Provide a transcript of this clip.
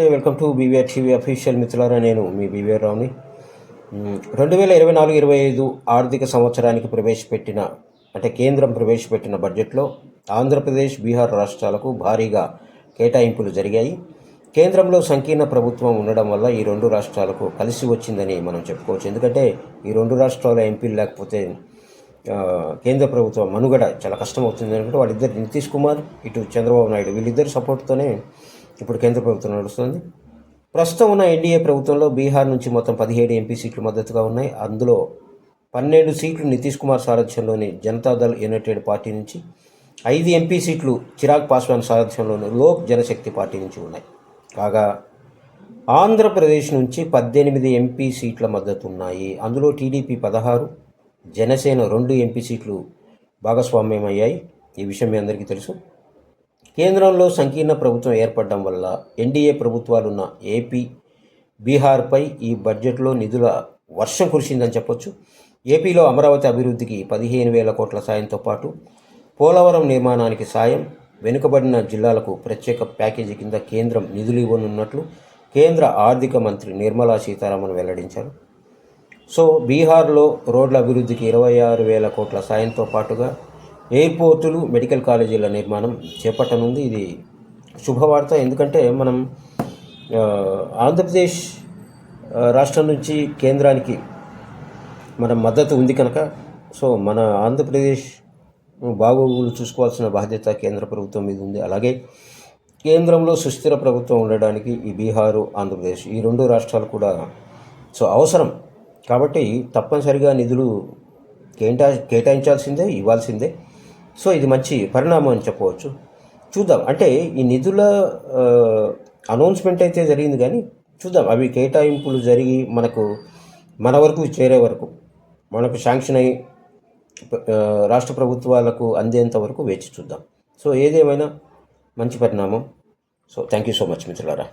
నమస్తే welcome to BVR TV official మిత్రులారా నేను మీ బీవీఆర్ రావుని. రెండు వేల ఇరవై నాలుగు ఇరవై ఐదు ఆర్థిక సంవత్సరానికి ప్రవేశపెట్టిన అంటే కేంద్రం ప్రవేశపెట్టిన బడ్జెట్లో ఆంధ్రప్రదేశ్ బీహార్ రాష్ట్రాలకు భారీగా కేటాయింపులు జరిగాయి. కేంద్రంలో సంకీర్ణ ప్రభుత్వం ఉండడం వల్ల ఈ రెండు రాష్ట్రాలకు కలిసి వచ్చిందని మనం చెప్పుకోవచ్చు. ఎందుకంటే ఈ రెండు రాష్ట్రాల ఎంపీలు లేకపోతే కేంద్ర ప్రభుత్వం మనుగడ చాలా కష్టం అవుతుంది అనుకుంటే వాళ్ళిద్దరు నితీష్ కుమార్ ఇటు చంద్రబాబు నాయుడు వీళ్ళిద్దరి సపోర్ట్తోనే ఇప్పుడు కేంద్ర ప్రభుత్వం నడుస్తుంది. ప్రస్తుతం ఉన్న ఎన్డీఏ ప్రభుత్వంలో బీహార్ నుంచి మొత్తం పదిహేడు ఎంపీ సీట్లు మద్దతుగా ఉన్నాయి. అందులో పన్నెండు సీట్లు నితీష్ కుమార్ సారథ్యంలోని జనతాదళ్ యునైటెడ్ పార్టీ నుంచి ఐదు ఎంపీ సీట్లు చిరాగ్ పాస్వాన్ సారథ్యంలోని లోక్ జనశక్తి పార్టీ నుంచి ఉన్నాయి. కాగా ఆంధ్రప్రదేశ్ నుంచి పద్దెనిమిది ఎంపీ సీట్ల మద్దతు ఉన్నాయి. అందులో టీడీపీ పదహారు జనసేన రెండు ఎంపీ సీట్లు భాగస్వామ్యమయ్యాయి. ఈ విషయం మీ అందరికీ తెలుసు. కేంద్రంలో సంకీర్ణ ప్రభుత్వం ఏర్పడడం వల్ల ఎన్డీఏ ప్రభుత్వాలున్న ఏపీ బీహార్పై ఈ బడ్జెట్లో నిధుల వర్షం కురిసిందని చెప్పొచ్చు. ఏపీలో అమరావతి అభివృద్ధికి పదిహేను వేల కోట్ల సాయంతో పాటు పోలవరం నిర్మాణానికి సాయం వెనుకబడిన జిల్లాలకు ప్రత్యేక ప్యాకేజీ కింద కేంద్రం నిధులు ఇవ్వనున్నట్లు కేంద్ర ఆర్థిక మంత్రి నిర్మలా సీతారామన్ వెల్లడించారు. సో బీహార్లో రోడ్ల అభివృద్ధికి ఇరవై ఆరు వేల కోట్ల సాయంతో పాటుగా ఎయిర్పోర్టులు మెడికల్ కాలేజీల నిర్మాణం చేపట్టనుంది. ఇది శుభవార్త. ఎందుకంటే మనం ఆంధ్రప్రదేశ్ రాష్ట్రం నుంచి కేంద్రానికి మన మద్దతు ఉంది కనుక సో మన ఆంధ్రప్రదేశ్ బాగోగులు చూసుకోవాల్సిన బాధ్యత కేంద్ర ప్రభుత్వం మీద ఉంది. అలాగే కేంద్రంలో సుస్థిర ప్రభుత్వం ఉండడానికి ఈ బీహారు ఆంధ్రప్రదేశ్ ఈ రెండు రాష్ట్రాలు కూడా సో అవసరం. కాబట్టి తప్పనిసరిగా నిధులు కేటా కేటాయించాల్సిందే ఇవ్వాల్సిందే. సో ఇది మంచి పరిణామం అని చెప్పవచ్చు. చూద్దాం. అంటే ఈ నిధుల అనౌన్స్మెంట్ అయితే జరిగింది కానీ చూద్దాం. అవి కేటాయింపులు జరిగి మనకు మన వరకు చేరే వరకు మనకు శాంక్షన్ అయ్యి రాష్ట్ర ప్రభుత్వాలకు అందేంత వరకు వేచి చూద్దాం. సో ఏదేమైనా మంచి పరిణామం. So thank you so much మిత్రులారా.